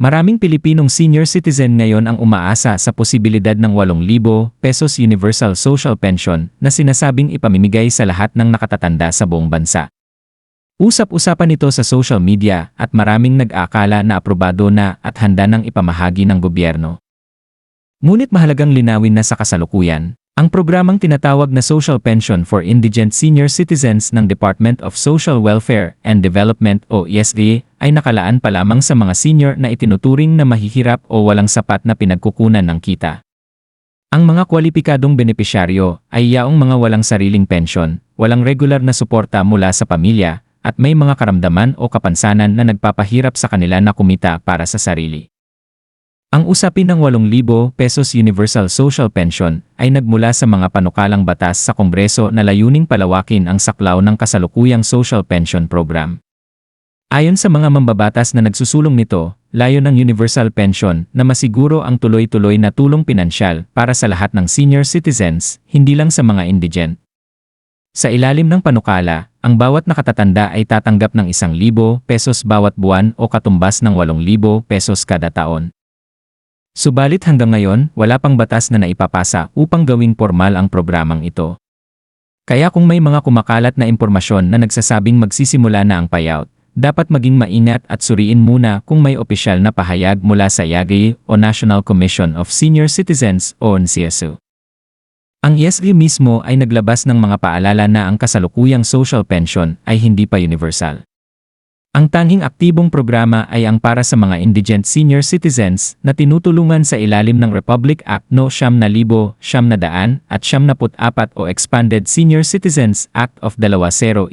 Maraming Pilipinong senior citizen ngayon ang umaasa sa posibilidad ng 8,000 pesos Universal Social Pension na sinasabing ipamimigay sa lahat ng nakatatanda sa buong bansa. Usap-usapan ito sa social media at maraming nag-aakala na aprobado na at handa ng ipamahagi ng gobyerno. Ngunit mahalagang linawin na sa kasalukuyan, ang programang tinatawag na Social Pension for Indigent Senior Citizens ng Department of Social Welfare and Development o ESD ay nakalaan pa lamang sa mga senior na itinuturing na mahihirap o walang sapat na pinagkukunan ng kita. Ang mga kwalipikadong benepisyaryo ay yaong mga walang sariling pensyon, walang regular na suporta mula sa pamilya, at may mga karamdaman o kapansanan na nagpapahirap sa kanila na kumita para sa sarili. Ang usapin ng 8,000 pesos Universal Social Pension ay nagmula sa mga panukalang batas sa Kongreso na layuning palawakin ang saklaw ng kasalukuyang Social Pension Program. Ayon sa mga mambabatas na nagsusulong nito, layo ng Universal Pension na masiguro ang tuloy-tuloy na tulong pinansyal para sa lahat ng senior citizens, hindi lang sa mga indigent. Sa ilalim ng panukala, ang bawat nakatatanda ay tatanggap ng 1,000 pesos bawat buwan o katumbas ng 8,000 pesos kada taon. Subalit hanggang ngayon, wala pang batas na naipapasa upang gawing formal ang programang ito. Kaya kung may mga kumakalat na impormasyon na nagsasabing magsisimula na ang payout, dapat maging maingat at suriin muna kung may opisyal na pahayag mula sa YAGI o National Commission of Senior Citizens o NCSO. Ang ESG mismo ay naglabas ng mga paalala na ang kasalukuyang social pension ay hindi pa universal. Ang tanging aktibong programa ay ang para sa mga indigent senior citizens na tinutulungan sa ilalim ng Republic Act No 7,000, 700 at 74 o Expanded Senior Citizens Act of 2010.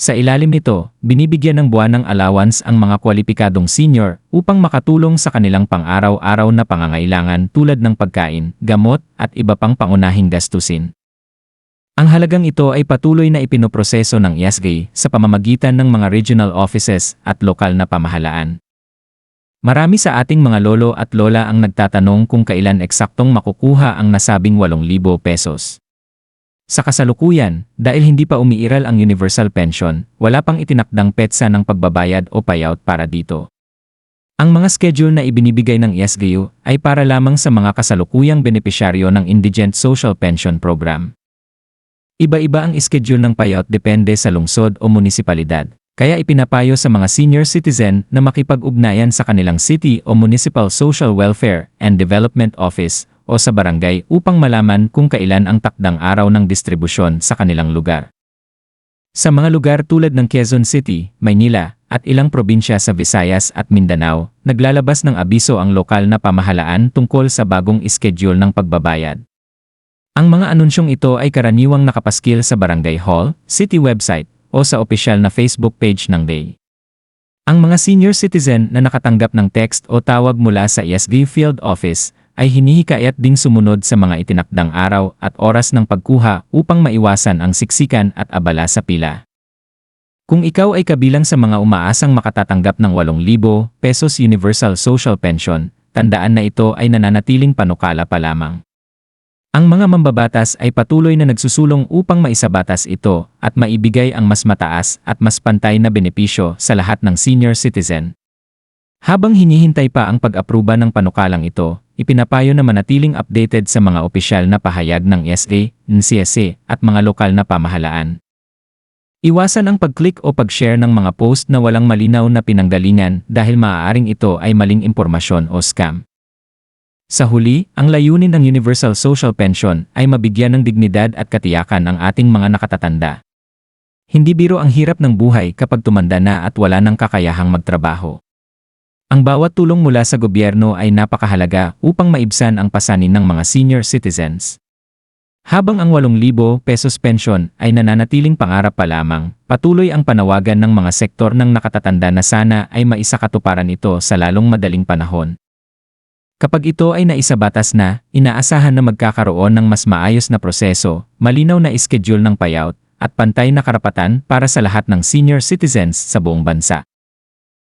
Sa ilalim nito, binibigyan ng buwan ng allowance ang mga kwalipikadong senior upang makatulong sa kanilang pang-araw-araw na pangangailangan tulad ng pagkain, gamot, at iba pang pangunahing gastusin. Ang halagang ito ay patuloy na ipinoproseso ng ESG sa pamamagitan ng mga regional offices at lokal na pamahalaan. Marami sa ating mga lolo at lola ang nagtatanong kung kailan eksaktong makukuha ang nasabing 8,000 pesos. Sa kasalukuyan, dahil hindi pa umiiral ang universal pension, wala pang itinakdang petsa ng pagbabayad o payout para dito. Ang mga schedule na ibinibigay ng ESGU ay para lamang sa mga kasalukuyang benepisyaryo ng Indigent Social Pension Program. Iba-iba ang schedule ng payout depende sa lungsod o munisipalidad, kaya ipinapayo sa mga senior citizen na makipag-ugnayan sa kanilang city o municipal social welfare and development office o sa barangay upang malaman kung kailan ang takdang araw ng distribusyon sa kanilang lugar. Sa mga lugar tulad ng Quezon City, Maynila, at ilang probinsya sa Visayas at Mindanao, naglalabas ng abiso ang lokal na pamahalaan tungkol sa bagong ischedule ng pagbabayad. Ang mga anunsyong ito ay karaniwang nakapaskil sa barangay hall, city website, o sa opisyal na Facebook page ng DAY. Ang mga senior citizen na nakatanggap ng text o tawag mula sa ESG Field Office ay hinihikayat ding sumunod sa mga itinakdang araw at oras ng pagkuha upang maiwasan ang siksikan at abala sa pila. Kung ikaw ay kabilang sa mga umaasang makatatanggap ng 8,000 pesos Universal Social Pension, tandaan na ito ay nananatiling panukala pa lamang. Ang mga mambabatas ay patuloy na nagsusulong upang maisabatas ito at maibigay ang mas mataas at mas pantay na benepisyo sa lahat ng senior citizen. Habang hinihintay pa ang pag-aproba ng panukalang ito, ipinapayo na manatiling updated sa mga opisyal na pahayag ng SA, NCSA at mga lokal na pamahalaan. Iwasan ang pag-click o pag-share ng mga post na walang malinaw na pinanggalingan dahil maaaring ito ay maling impormasyon o scam. Sa huli, ang layunin ng Universal Social Pension ay mabigyan ng dignidad at katiyakan ang ating mga nakatatanda. Hindi biro ang hirap ng buhay kapag tumanda na at wala ng kakayahang magtrabaho. Ang bawat tulong mula sa gobyerno ay napakahalaga upang maibsan ang pasanin ng mga senior citizens. Habang ang 8,000 pesos pension ay nananatiling pangarap pa lamang, patuloy ang panawagan ng mga sektor ng nakatatanda na sana ay maisakatuparan ito sa lalong madaling panahon. Kapag ito ay naisabatas na, inaasahan na magkakaroon ng mas maayos na proseso, malinaw na schedule ng payout, at pantay na karapatan para sa lahat ng senior citizens sa buong bansa.